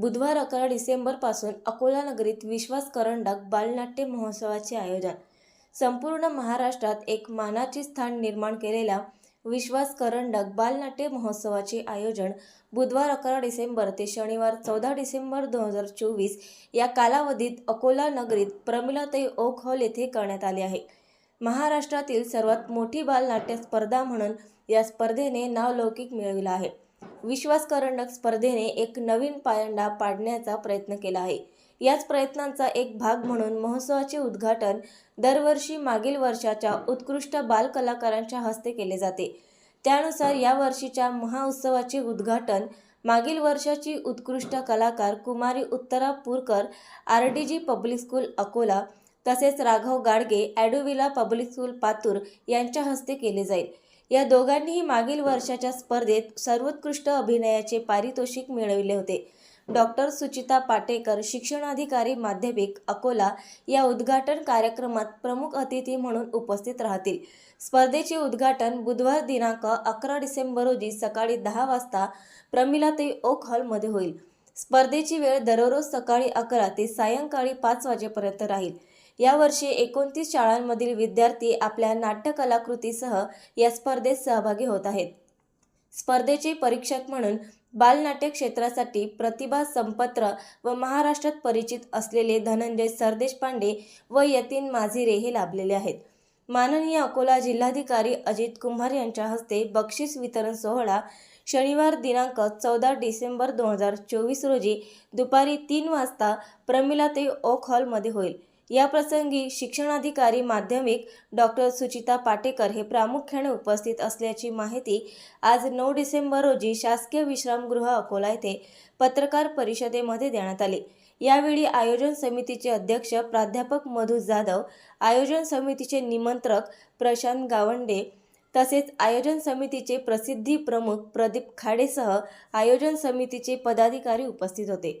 बुधवार अकरा डिसेंबरपासून अकोला नगरीत विश्वास करंडक बालनाट्य महोत्सवाचे आयोजन. संपूर्ण महाराष्ट्रात एक मानाचे स्थान निर्माण केलेल्या विश्वास करंडक बालनाट्य महोत्सवाचे आयोजन बुधवार अकरा डिसेंबर ते शनिवार चौदा डिसेंबर दोन हजार चोवीस या कालावधीत अकोला नगरीत प्रमिलाताई ओक हॉल येथे करण्यात आले आहे. महाराष्ट्रातील सर्वात मोठी बालनाट्य स्पर्धा म्हणून या स्पर्धेने नावलौकिक मिळविला आहे. विश्वास करंडक स्पर्धेने एक नवीन पायंडा पाडण्याचा प्रयत्न केला आहे. याच प्रयत्नांचा एक भाग म्हणून महोत्सवाचे उद्घाटन दरवर्षी मागील वर्षाच्या उत्कृष्ट बालकलाकारांच्या हस्ते केले जाते. त्यानुसार या वर्षीच्या महोत्सवाचे उद्घाटन मागील वर्षाची उत्कृष्ट कलाकार कुमारी Uttara Purkar R D G public school Akola तसेच राघव गाडगे ॲडोविला पब्लिक स्कूल पातूर यांच्या हस्ते केले जाईल. या दोघांनीही मागील वर्षाच्या स्पर्धेत सर्वोत्कृष्ट अभिनयाचे पारितोषिक मिळविले होते. डॉक्टर सुचिता पाटेकर शिक्षणाधिकारी माध्यमिक अकोला या उद्घाटन कार्यक्रमात प्रमुख अतिथी म्हणून उपस्थित राहतील. स्पर्धेचे उद्घाटन बुधवार दिनांक अकरा डिसेंबर रोजी सकाळी दहा वाजता प्रमिलाताई ओक हॉलमध्ये होईल. स्पर्धेची वेळ दररोज सकाळी अकरा ते सायंकाळी पाच वाजेपर्यंत राहील. यावर्षी एकोणतीस शाळांमधील विद्यार्थी आपल्या नाट्यकलाकृतीसह या स्पर्धेत सहभागी होत आहेत. स्पर्धेचे परीक्षक म्हणून बालनाट्य क्षेत्रासाठी प्रतिभा संपत्र व महाराष्ट्रात परिचित असलेले धनंजय सरदेशपांडे व यतीन माझिरे हे लाभलेले आहेत. माननीय अकोला जिल्हाधिकारी अजित कुंभार यांच्या हस्ते बक्षीस वितरण सोहळा शनिवार दिनांक चौदा डिसेंबर दोन हजार चोवीस रोजी दुपारी तीन वाजता प्रमिलाताई ओक हॉलमध्ये होईल. याप्रसंगी शिक्षणाधिकारी माध्यमिक डॉक्टर सुचिता पाटेकर हे प्रामुख्याने उपस्थित असल्याची माहिती आज नऊ डिसेंबर रोजी शासकीय विश्रामगृह अकोला येथे पत्रकार परिषदेमध्ये देण्यात आली. यावेळी आयोजन समितीचे अध्यक्ष प्राध्यापक मधु जाधव आयोजन समितीचे निमंत्रक प्रशांत गावंडे तसेच आयोजन समितीचे प्रसिद्धी प्रमुख प्रदीप खाडेसह आयोजन समितीचे पदाधिकारी उपस्थित होते.